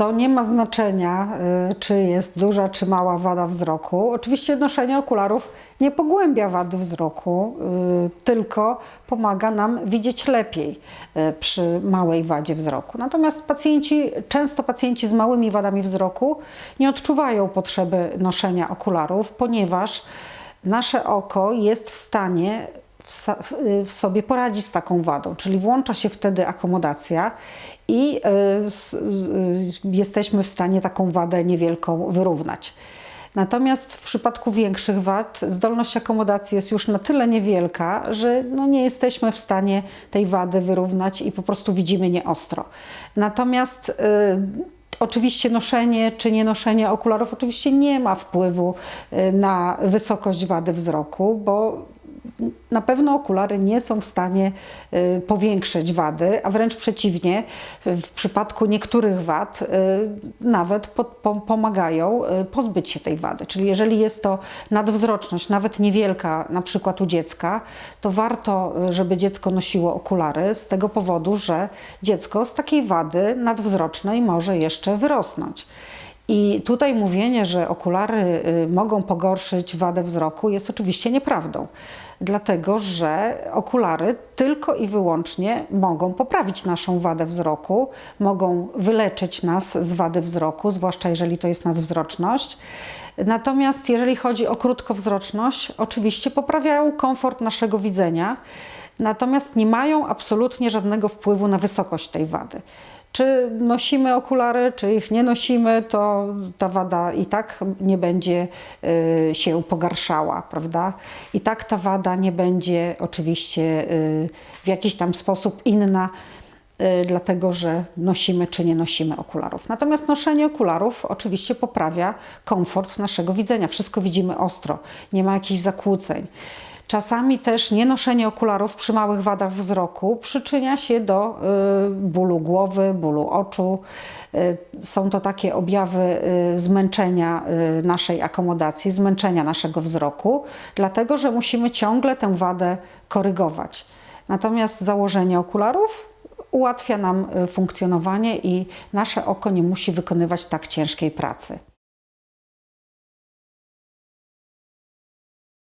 to nie ma znaczenia, y, czy jest duża, czy mała wada wzroku. Oczywiście noszenie okularów nie pogłębia wady wzroku, y, tylko pomaga nam widzieć lepiej y, przy małej wadzie wzroku. Natomiast pacjenci, często pacjenci z małymi wadami wzroku nie odczuwają potrzeby noszenia okularów, ponieważ nasze oko jest w stanie w, sa- w- sobie poradzić z taką wadą, czyli włącza się wtedy akomodacja i y, s- jesteśmy w stanie taką wadę niewielką wyrównać. Natomiast w przypadku większych wad zdolność akomodacji jest już na tyle niewielka, że no nie jesteśmy w stanie tej wady wyrównać i po prostu widzimy nieostro. Natomiast y, Oczywiście noszenie czy nie noszenie okularów oczywiście nie ma wpływu y, na wysokość wady wzroku, bo na pewno okulary nie są w stanie y, powiększyć wady, a wręcz przeciwnie, w przypadku niektórych wad y, nawet po, po, pomagają y, pozbyć się tej wady. Czyli jeżeli jest to nadwzroczność, nawet niewielka, na przykład u dziecka, to warto, żeby dziecko nosiło okulary z tego powodu, że dziecko z takiej wady nadwzrocznej może jeszcze wyrosnąć. I tutaj mówienie, że okulary y, mogą pogorszyć wadę wzroku jest oczywiście nieprawdą, dlatego że okulary tylko i wyłącznie mogą poprawić naszą wadę wzroku, mogą wyleczyć nas z wady wzroku, zwłaszcza jeżeli to jest nadwzroczność. Natomiast jeżeli chodzi o krótkowzroczność, oczywiście poprawiają komfort naszego widzenia, natomiast nie mają absolutnie żadnego wpływu na wysokość tej wady. Czy nosimy okulary, czy ich nie nosimy, to ta wada i tak nie będzie y, się pogarszała, prawda? I tak ta wada nie będzie oczywiście y, w jakiś tam sposób inna, y, dlatego że nosimy czy nie nosimy okularów. Natomiast noszenie okularów oczywiście poprawia komfort naszego widzenia. Wszystko widzimy ostro, nie ma jakichś zakłóceń. Czasami też nienoszenie okularów przy małych wadach wzroku przyczynia się do y, bólu głowy, bólu oczu. Y, są to takie objawy y, zmęczenia naszej akomodacji, zmęczenia naszego wzroku, dlatego że musimy ciągle tę wadę korygować. Natomiast założenie okularów ułatwia nam funkcjonowanie i nasze oko nie musi wykonywać tak ciężkiej pracy.